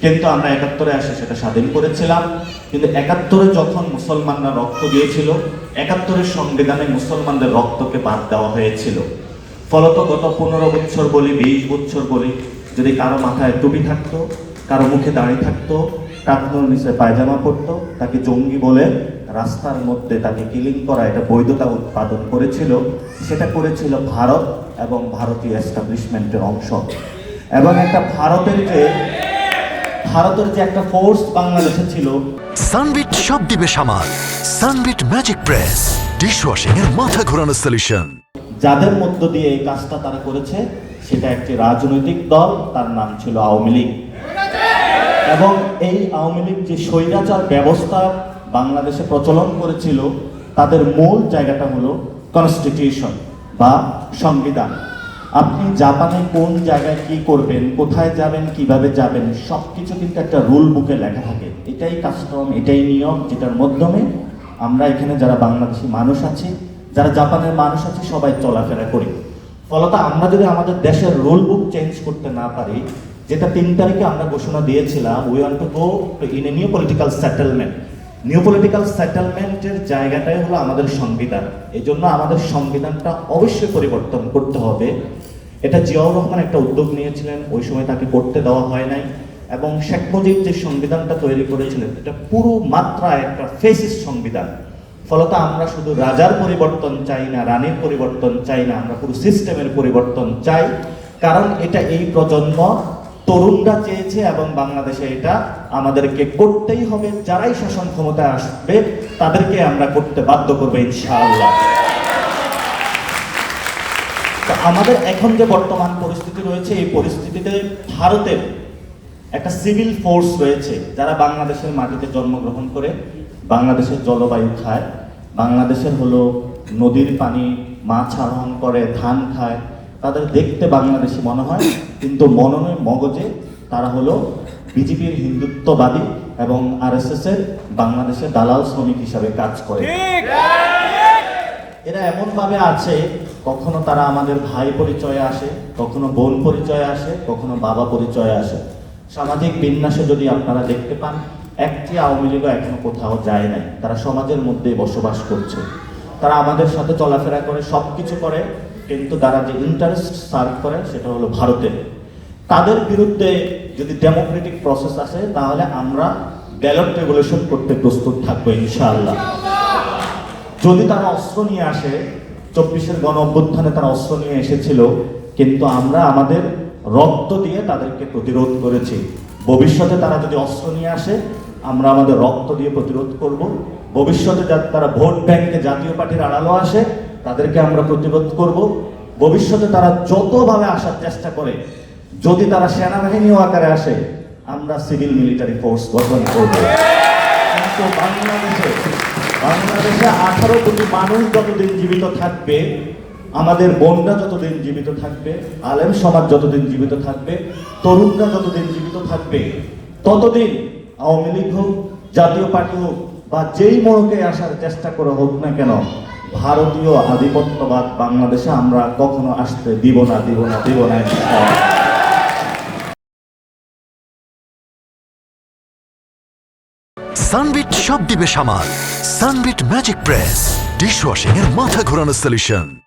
কিন্তু আমরা একাত্তরে আসে সেটা স্বাধীন করেছিলাম। কিন্তু একাত্তরে যখন মুসলমানরা রক্ত দিয়েছিল, একাত্তরের সংবিধানে মুসলমানদের রক্তকে বাদ দেওয়া হয়েছিল। ফলত গত পনেরো বছর বলি, বিশ বছর বলি, যদি কারও মাথায় টুপি থাকতো, কারও মুখে দাঁড়িয়ে থাকতো টাকনোর নিচে পায়জামা পরতো, তাকে জঙ্গি বলে রাস্তার মধ্যে তাকে কিলিং করা, এটা বৈধতা উৎপাদন করেছিল, সেটা করেছিল ভারত এবং ভারতীয় এস্টাবলিশমেন্টের অংশ। এবং একটা ভারতের যে ভারতের যে একটা ফোর্স বাংলাদেশে ছিল। সানবিট সব দিবে সামাল। সানবিট ম্যাজিক প্রেস ডিশওয়াশিং এর মাথা ঘোরানো সলিউশন যাদের মধ্য দিয়ে এই কাজটা তারা করেছে সেটা একটি রাজনৈতিক দল তার নাম ছিল আওয়ামী লীগ। এবং এই আওয়ামী লীগ যে স্বৈরাচার ব্যবস্থা বাংলাদেশে প্রচলন করেছিল তাদের মূল জায়গাটা হলো কনস্টিটিউশন বা সংবিধান। আপনি জাপানে কোন জায়গায় কি করবেন, কোথায় যাবেন, কীভাবে যাবেন সব কিছু কিন্তু একটা রুল বুকে লেখা থাকে। এটাই কাস্টম এটাই নিয়ম, যেটার মাধ্যমে আমরা এখানে যারা বাংলাদেশি মানুষ আছি, যারা জাপানের মানুষ আছি, সবাই চলাফেরা করি। ফলত আমরা যদি আমাদের দেশের রুল বুক চেঞ্জ করতে না পারি, যেটা তিন তারিখে আমরা ঘোষণা দিয়েছিলাম we want to go in a new political settlement new political সেটেলমেন্টের জায়গাটাই হলো আমাদের সংবিধান। এই জন্য আমাদের সংবিধানটা অবশ্যই পরিবর্তন করতে হবে। এটা জিয়াউর রহমান একটা উদ্যোগ নিয়েছিলেন, ওই সময় তাকে করতে দেওয়া হয় নাই। এবং শেখ মুজিব যে সংবিধানটা তৈরি করেছিলেন, এটা পুরো মাত্রায় একটা ফেসিস সংবিধান। ফলত আমরা শুধু রাজার পরিবর্তন চাই না, রানীর পরিবর্তন চাই না, আমরা পুরো সিস্টেমের পরিবর্তন চাই। কারণ এটা এই প্রজন্ম তরুণরা চেয়েছে এবং বাংলাদেশে এটা আমাদেরকে করতেই হবে। যারাই শাসন ক্ষমতায় আসবে, তাদেরকে আমরা করতে বাধ্য করব ইনশাআল্লাহ। আমাদের এখন যে বর্তমান পরিস্থিতি রয়েছে, এই পরিস্থিতিতে ভারতের একটা সিভিল ফোর্স রয়েছে, যারা বাংলাদেশের মাটিতে জন্মগ্রহণ করে, বাংলাদেশের জলবায়ু খায়, বাংলাদেশের হলো নদীর পানি মাছ আহরণ করে, ধান খায় তাদের দেখতে বাংলাদেশি মনে হয় কিন্তু মননে মগজে তারা হলো বিজেপির হিন্দুত্ববাদী এবং আরএসএস এর বাংলাদেশের দালাল শ্রমিক হিসাবে কাজ করে। এরা এমন ভাবে আছে কখনো তারা আমাদের ভাই পরিচয়ে আসে কখনো বোন পরিচয়ে আসে কখনো বাবা পরিচয়ে আসে। সামাজিক বিন্যাসে যদি আপনারা দেখতে পান একটি আওয়ামী লীগও এখনও কোথাও যায় নাই। তারা সমাজের মধ্যে বসবাস করছে। তারা আমাদের সাথে চলাফেরা করে সব কিছু করে। কিন্তু তারা যে ইন্টারেস্ট সার্ভ করে, সেটা হলো ভারতের। তাদের বিরুদ্ধে যদি ডেমোক্রেটিক প্রসেস আসে, তাহলে আমরা ব্যালট রেগুলেশন করতে প্রস্তুত থাকব, ইনশাআল্লাহ। যদি তারা অস্ত্র নিয়ে আসে, চব্বিশের গণ অভ্যুত্থানে তারা অস্ত্র নিয়ে এসেছিল, কিন্তু আমরা আমাদের রক্ত দিয়ে তাদেরকে প্রতিরোধ করেছি। ভবিষ্যতে তারা যদি অস্ত্র নিয়ে আসে, আমরা আমাদের রক্ত দিয়ে প্রতিরোধ করব। ভবিষ্যতে যাতে তারা ভোট ব্যাংকে জাতীয় পার্টির আড়ালো আসে তাদেরকে আমরা প্রতিরোধ করব। ভবিষ্যতে তারা যতভাবে আসার চেষ্টা করে, যদি তারা সেনাবাহিনীও আকারে আসে, আমরা সিভিল মিলিটারি ফোর্স গঠন করব। কিন্তু বাংলাদেশে বাংলাদেশে আঠারো কোটি মানুষ যতদিন জীবিত থাকবে, আমাদের বোনরা যতদিন জীবিত থাকবে, আলেম সমাজ যতদিন জীবিত থাকবে, তরুণরা যতদিন জীবিত থাকবে, ততদিন আওয়ামী লীগ হোক, জাতীয় পার্টি হোক, বা যেই মোড়কে আসার চেষ্টা করে হোক না কেন ভারতীয় আধিপত্যবাদ বাংলাদেশে আমরা কখনো আসতে দিব না দিব না দিব না। সানবিট সব দিবে সামাল। Sunbit magic press dish dishwashing এর মাথা ঘোরানো সলিউশন